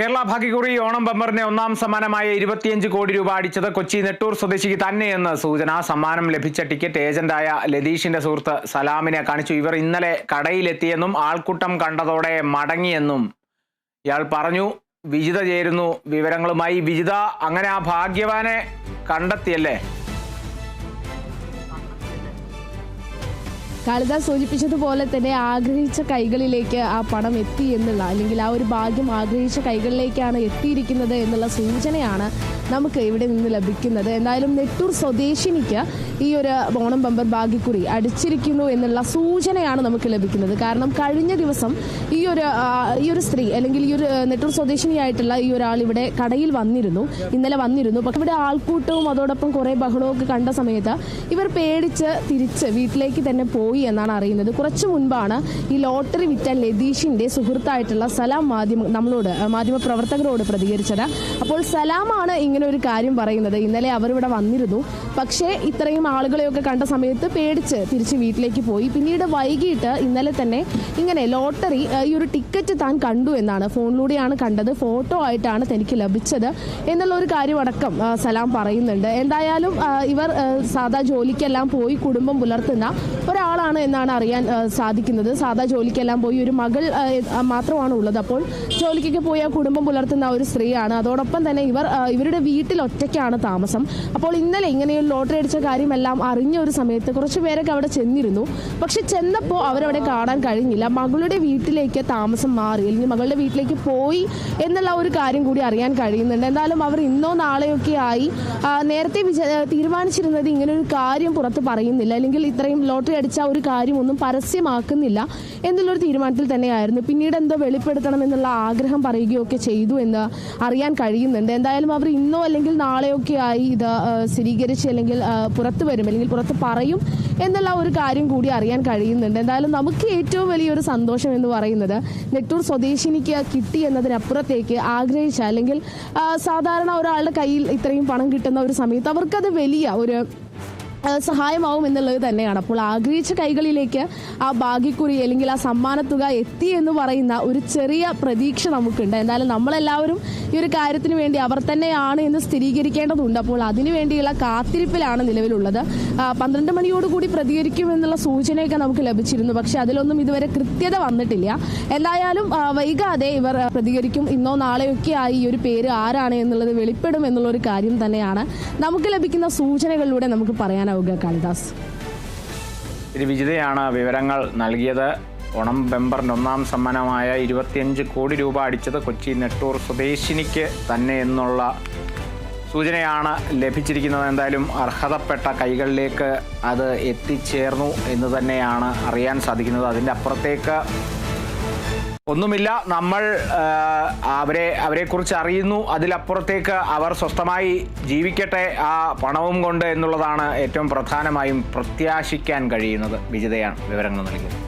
കേരള ഭാഗ്യക്കുറി ഓണം ബമ്പറിനെ ഒന്നാം സമ്മാനമായ ഇരുപത്തിയഞ്ച് കോടി രൂപ അടിച്ചത് കൊച്ചി നെട്ടൂർ സ്വദേശിക്ക് തന്നെയെന്ന് സൂചന. സമ്മാനം ലഭിച്ച ടിക്കറ്റ് ഏജന്റായ ലതീഷിന്റെ സുഹൃത്ത് സലാമിനെ കാണിച്ചു. ഇവർ ഇന്നലെ കടയിലെത്തിയെന്നും ആൾക്കൂട്ടം കണ്ടതോടെ മടങ്ങിയെന്നും ഇയാൾ പറഞ്ഞു. വിജിത ചേരുന്നു വിവരങ്ങളുമായി. വിജിത അങ്ങനെ ആ ഭാഗ്യവാനെ കണ്ടെത്തിയല്ലേ? കാളിദാസ് സൂചിപ്പിച്ചതുപോലെ തന്നെ ആഗ്രഹിച്ച കൈകളിലേക്ക് ആ പണം എത്തി എന്നുള്ള അല്ലെങ്കിൽ ആ ഒരു ഭാഗ്യം ആഗ്രഹിച്ച കൈകളിലേക്കാണ് എത്തിയിരിക്കുന്നത് എന്നുള്ള സൂചനയാണ് നമുക്ക് ഇവിടെ നിന്ന് ലഭിക്കുന്നത്. എന്തായാലും നെട്ടൂർ സ്വദേശിനിക്ക് ഈ ഒരു ഓണം ബമ്പർ ഭാഗ്യക്കുറി അടിച്ചിരിക്കുന്നു എന്നുള്ള സൂചനയാണ് നമുക്ക് ലഭിക്കുന്നത്. കാരണം കഴിഞ്ഞ ദിവസം ഈ ഒരു ഈ ഒരു സ്ത്രീ അല്ലെങ്കിൽ ഈ ഒരു നെട്ടൂർ സ്വദേശിനിയായിട്ടുള്ള ഈ ഒരാൾ ഇവിടെ കടയിൽ വന്നിരുന്നു ഇന്നലെ വന്നിരുന്നു. പക്ഷെ ഇവിടെ ആൾക്കൂട്ടവും അതോടൊപ്പം കുറേ ഒക്കെ കണ്ട സമയത്ത് ഇവർ പേടിച്ച് തിരിച്ച് വീട്ടിലേക്ക് തന്നെ പോയി എന്നാണ് അറിയുന്നത്. കുറച്ചു മുൻപാണ് ഈ ലോട്ടറി വിറ്റ ലതീഷിന്റെ സുഹൃത്തായിട്ടുള്ള സലാം മാധ്യമ നമ്മളോട് മാധ്യമ പ്രവർത്തകരോട് പ്രതികരിച്ചത്. അപ്പോൾ സലാമാണ് ഇങ്ങനെ ഒരു കാര്യം പറയുന്നത്. ഇന്നലെ അവരിവിടെ വന്നിരുന്നു. പക്ഷേ ഇത്രയും ആളുകളെയൊക്കെ കണ്ട സമയത്ത് പേടിച്ച് തിരിച്ച് വീട്ടിലേക്ക് പോയി. പിന്നീട് വൈകിട്ട് ഇന്നലെ തന്നെ ഇങ്ങനെ ലോട്ടറി ഈ ഒരു ടിക്കറ്റ് താൻ കണ്ടു എന്നാണ് ഫോണിലൂടെയാണ് കണ്ടത്. ഫോട്ടോ ആയിട്ടാണ് തനിക്ക് ലഭിച്ചത് എന്നുള്ള ഒരു കാര്യം അടക്കം സലാം പറയുന്നുണ്ട്. എന്തായാലും ഇവർ സാധാ ജോലിക്കെല്ലാം പോയി കുടുംബം പുലർത്തുന്ന ഒരാളാണ് എന്നാണ് അറിയാൻ സാധിക്കുന്നത്. സാധാ ജോലിക്കെല്ലാം പോയി ഒരു മകൾ മാത്രമാണ് ഉള്ളത് അപ്പോൾ ജോലിക്കൊക്കെ പോയി ആ കുടുംബം പുലർത്തുന്ന ഒരു സ്ത്രീയാണ്. അതോടൊപ്പം തന്നെ ഇവർ ഇവരുടെ വീട്ടിൽ ഒറ്റയ്ക്കാണ് താമസം. അപ്പോൾ ഇന്നലെ ഇങ്ങനെയൊരു ലോട്ടറി അടിച്ച കാര്യമെല്ലാം അറിഞ്ഞ ഒരു സമയത്ത് കുറച്ച് പേരൊക്കെ അവിടെ ചെന്നിരുന്നു. പക്ഷെ ചെന്നപ്പോൾ അവരവിടെ കാണാൻ കഴിഞ്ഞില്ല. മകളുടെ വീട്ടിലേക്ക് താമസം മാറി. അല്ലെങ്കിൽ മകളുടെ വീട്ടിലേക്ക് പോയി എന്നുള്ള ഒരു കാര്യം കൂടി അറിയാൻ കഴിയുന്നുണ്ട്. എന്തായാലും അവർ ഇന്നോ നാളെയൊക്കെ ആയി നേരത്തെ തീരുമാനിച്ചിരുന്നത് ഇങ്ങനെ ഒരു കാര്യം പുറത്ത് പറയുന്നില്ല. അല്ലെങ്കിൽ ഇത്രയും ലോട്ടറി അടിച്ച ഒരു കാര്യം ഒന്നും പരസ്യമാക്കുന്നില്ല എന്നുള്ളൊരു തീരുമാനത്തിൽ തന്നെയായിരുന്നു. പിന്നീട് എന്തോ വെളിപ്പെടുത്തണം എന്നുള്ള ആഗ്രഹം പറയുകയൊക്കെ ചെയ്തു എന്ന് അറിയാൻ കഴിയുന്നുണ്ട്. എന്തായാലും അവർ ഇന്നോ അല്ലെങ്കിൽ നാളെയൊക്കെ ആയി ഇത് സ്ഥിരീകരിച്ച് അല്ലെങ്കിൽ പുറത്തു വരും അല്ലെങ്കിൽ പുറത്ത് പറയും എന്നുള്ള ഒരു കാര്യം കൂടി അറിയാൻ കഴിയുന്നുണ്ട്. എന്തായാലും നമുക്ക് ഏറ്റവും വലിയൊരു സന്തോഷം എന്ന് പറയുന്നത് നെട്ടൂർ സ്വദേശിനിക്ക് കിട്ടി എന്നതിനപ്പുറത്തേക്ക് ആഗ്രഹിച്ച അല്ലെങ്കിൽ സാധാരണ ഒരാളുടെ കയ്യിൽ ഇത്രയും പണം കിട്ടുന്ന ഒരു സമയത്ത് അവർക്കത് വലിയ ഒരു സഹായമാവും എന്നുള്ളത് തന്നെയാണ്. അപ്പോൾ ആഗ്രഹിച്ച കൈകളിലേക്ക് ആ ഭാഗ്യക്കുറി അല്ലെങ്കിൽ ആ സമ്മാനത്തുക എത്തി എന്ന് പറയുന്ന ഒരു ചെറിയ പ്രതീക്ഷ നമുക്കുണ്ട്. എന്തായാലും നമ്മളെല്ലാവരും ഈ ഒരു കാര്യത്തിന് വേണ്ടി അവർ തന്നെയാണ് എന്ന് സ്ഥിരീകരിക്കേണ്ടതുണ്ട്. അപ്പോൾ അതിനു വേണ്ടിയുള്ള കാത്തിരിപ്പിലാണ് നിലവിലുള്ളത്. പന്ത്രണ്ട് മണിയോടുകൂടി പ്രതികരിക്കുമെന്നുള്ള സൂചനയൊക്കെ നമുക്ക് ലഭിച്ചിരുന്നു. പക്ഷെ അതിലൊന്നും ഇതുവരെ കൃത്യത വന്നിട്ടില്ല. എന്തായാലും വൈകാതെ ഇവർ പ്രതികരിക്കും. ഇന്നോ നാളെയൊക്കെ ആയി ഈ ഒരു പേര് ആരാണ് എന്നുള്ളത് വെളിപ്പെടും എന്നുള്ള ഒരു കാര്യം തന്നെയാണ് നമുക്ക് ലഭിക്കുന്ന സൂചനകളിലൂടെ നമുക്ക് പറയാനാവുക കാളിദാസ്. വിജിതയാണ് വിവരങ്ങൾ നൽകിയത്. ഓണം ബെമ്പറിന്റെ ഒന്നാം സമ്മാനമായ ഇരുപത്തിയഞ്ച് കോടി രൂപ അടിച്ചത് കൊച്ചി നെട്ടൂർ സ്വദേശിനിക്ക് തന്നെ എന്നുള്ള സൂചനയാണ് ലഭിച്ചിരിക്കുന്നത്. എന്തായാലും അർഹതപ്പെട്ട കൈകളിലേക്ക് അത് എത്തിച്ചേർന്നു എന്ന് തന്നെയാണ് അറിയാൻ സാധിക്കുന്നത്. അതിന്റെ അപ്പുറത്തേക്ക് ഒന്നുമില്ല. നമ്മൾ അവരെ അവരെ അവരെക്കുറിച്ച് അറിയുന്നു. അതിലപ്പുറത്തേക്ക് അവർ സ്വസ്ഥമായി ജീവിക്കട്ടെ ആ പണവും കൊണ്ട് എന്നുള്ളതാണ് ഏറ്റവും പ്രധാനമായും പ്രത്യാശിക്കാൻ കഴിയുന്നത്. വിജിതയാണ് വിവരങ്ങൾ നൽകിയത്.